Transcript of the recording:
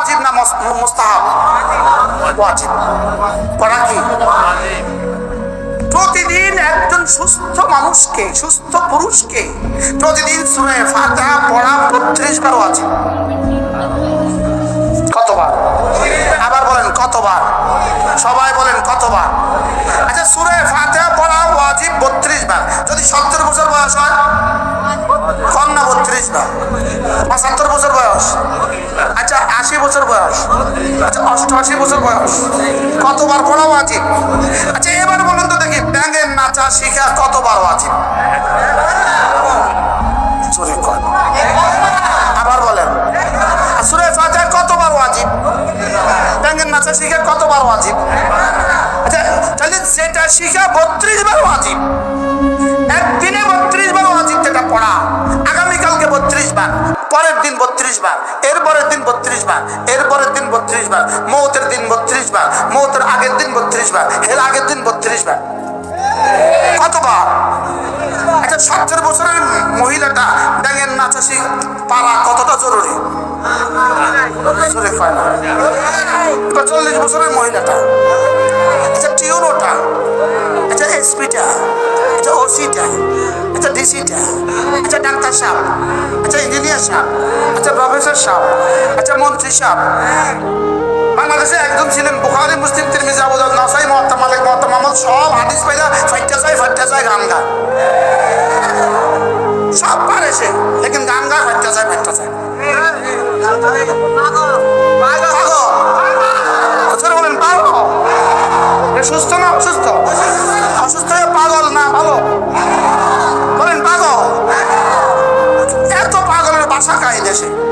কঠিন না মুস্তাহাব? ওয়াজিব। পড়া কি? প্রতিদিন একজন সুস্থ মানুষকে, সুস্থ পুরুষকে প্রতিদিন সুরে পড়া বত্রিশ বার কতবার? আবার বলেন কতবার? সবাই বলেন কতবার? আচ্ছা সুরে ফাতিহা পড়া পঁচাত্তর বছর বয়স। আচ্ছা আশি বছর বয়স। আচ্ছা অষ্টআশি বছর বয়স। কতবার পড়া আছে আচ্ছা এবার বলুন তো দেখি, ব্যাঙের নাচা শিখা কতবার কর। আবার বলেন। সুরে ফাতিহা কতবার ওয়াজিব ব্যাঙের নাচা শিখা কতবার ওয়াজিব আচ্ছা তাহলে যেটা শিখা বত্রিশ বার ওয়াজিব পরের দিন বত্রিশ বার এর পরের দিন বত্রিশ বার এর পরের দিন বত্রিশ বার, মৌতের দিন বত্রিশ বার, মৌতের আগের দিন বত্রিশ বার এর আগের দিন বত্রিশ বার। কতবার? একটা সত্তর বছরের মহিলাটা ব্যাঙের নাচাশি পারা কতটা জরুরি? চল্লিশ বছরের মহিলাটা। আচ্ছা টিউনোটা আচ্ছা এসপিটা আচ্ছা ওসিটা আচ্ছা ডিসিটা আচ্ছা ডাক্তার সাহেব আচ্ছা ইঞ্জিনিয়ার সাহেব আচ্ছা প্রফেসর সাহেব আচ্ছা মন্ত্রী সাহেব। বাংলাদেশে একজন ছিলেন বুখারি, মুসলিম, তিরমিজি, আবু দাউদ, নাসাই মুহাত্তা মালিক মুহাত্তা মাহমুদ সব হাদিস পাইলা ফাইটা চাই ফাইটা চাই গান গান সব পারে সে, লেকিন গান গায়, ফাইটা চাই ফাইটা চাই সুস্থ না অসুস্থ? অসুস্থ হয়ে পাগল না ভালো? বলেন